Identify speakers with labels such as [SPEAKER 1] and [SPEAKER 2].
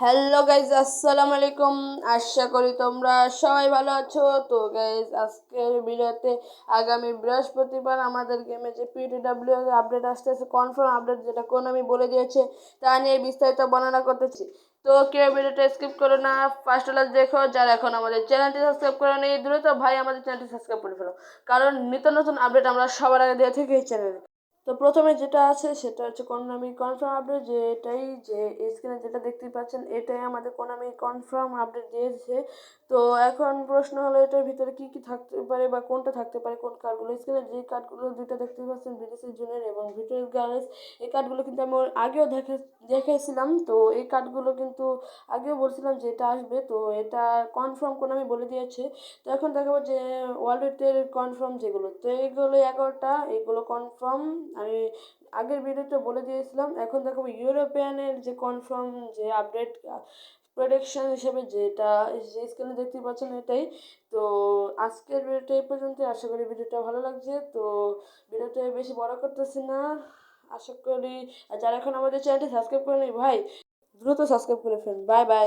[SPEAKER 1] Hello guys আসসালামু আলাইকুম। আশা করি তোমরা সবাই ভালো আছো। তো গাইজ আজকের ভিডিওতে আগামী বৃহস্পতিবার আমাদের গেমে যে পিটিডাব্লিউ আপডেট আসতেছে কনফার্ম আপডেট যেটা কোন আমি বলে দিয়েছে, তা নিয়ে বিস্তারিত বর্ণনা করতেছি। তো, কেউ ভিডিওটা স্কিপ করো না। ফার্স্ট ক্লাস দেখো, যারা এখন আমাদের চ্যানেলটি সাবস্ক্রাইব করে নেই দ্রুত ভাই আমাদের চ্যানেলটি সাবস্ক্রাইব করে ফেলো। কারণ নিত্য নতুন আপডেট আমরা সবার আগে দিয়ে থাকি এই চ্যানেলে তো প্রথমে যেটা আছে সেটা হচ্ছে কোনামি কনফার্ম আপডেট যে এটাই যে স্ক্রিনে যেটা দেখতে পাচ্ছেন, এটাই আমাদের কোনামি কনফার্ম আপডেট দিয়েছে। তো এখন প্রশ্ন হলো এটার ভিতরে কি কি থাকতে পারে বা কোনটা থাকতে পারে, কোন কার্ডগুলো স্ক্রিনে যে কার্ডগুলো দুইটা দেখতে পাচ্ছেন বিদেশি জুনিয়র এবং ভিটোর গ্যারেজ এই কার্ডগুলো কিন্তু আমি আগেও দেখে, দেখেছিলাম। তো এই কার্ডগুলো কিন্তু আগেও বলছিলাম যে এটা আসবে। তো এটা কনফার্ম কোন আমি বলে দিয়েছে। তো এখন দেখাবো যে ওয়ার্ল্ডের কনফার্ম যেগুলো। তো এইগুলো এগারোটা, এগুলো কনফার্ম আমি আগের ভিডিওতে বলে দিয়েছিলাম, এখন দেখাবো ইউরোপিয়ানের যে কনফার্ম যে আপডেট প্রোডাকশন হিসেবে যেটা যে স্ক্রিনে দেখতে পাচ্ছেন এটাই। তো আজকের ভিডিওটা এই পর্যন্ত আশা করি ভিডিওটা ভালো লাগছে। তো ভিডিওটা বেশি বড় করতেছি না, আশা করি। আর যারা এখন আমাদের চ্যানেলটি সাবস্ক্রাইব করে করেনি ভাই, দ্রুত সাবস্ক্রাইব করে ফেলুন। Bye bye